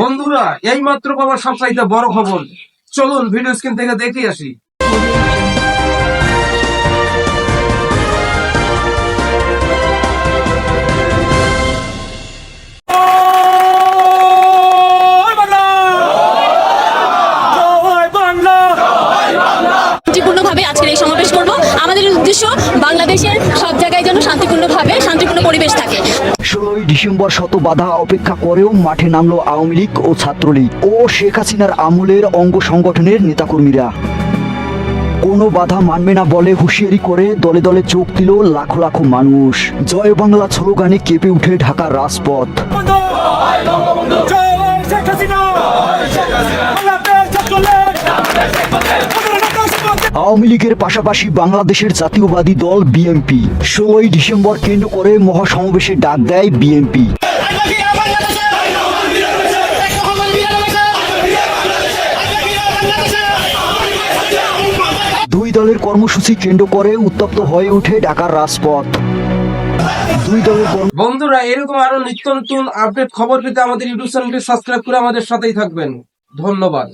বন্ধুরা এই মাত্র পাওয়া সবচাইতে বড় খবর। চলুন ভিডিও স্ক্রিন থেকে দেখে আসি। আজকের এই সমাবেশ করব। আমাদের উদ্দেশ্য বাংলাদেশের সব জায়গায় যেন শান্তিপূর্ণভাবে থাকে ষোলোই ডিসেম্বর শত বাধা অপেক্ষা করেও মাঠে নামলো আওয়ামী লীগ ও ছাত্রলীগ ও শেখ হাসিনার আমলের অঙ্গ সংগঠনের নেতাকর্মীরা। কোনো বাধা মানবে না বলে হুঁশিয়ারি করে দলে দলে চোখ দিল লাখো লাখো মানুষ। জয় বাংলা স্লোগানে কেঁপে উঠে ঢাকার রাজপথ। আওয়ামী লীগের পাশাপাশি বাংলাদেশের জাতীয়বাদী দল বিএনপি। ষোলোই ডিসেম্বর কেন্দ্র করে মহাসমাবেশে ডাক দেয় বিএনপি। দুই দলের কর্মসূচি কেন্দ্র করে উত্তপ্ত হয়ে ওঠে ঢাকার রাজপথ। দুই দলের বন্ধুরা, এরকম আরও নিত্য নতুন আপডেট খবর পেতে আমাদের ইউটিউব চ্যানেলটি সাবস্ক্রাইব করে আমাদের সাথেই থাকবেন। ধন্যবাদ।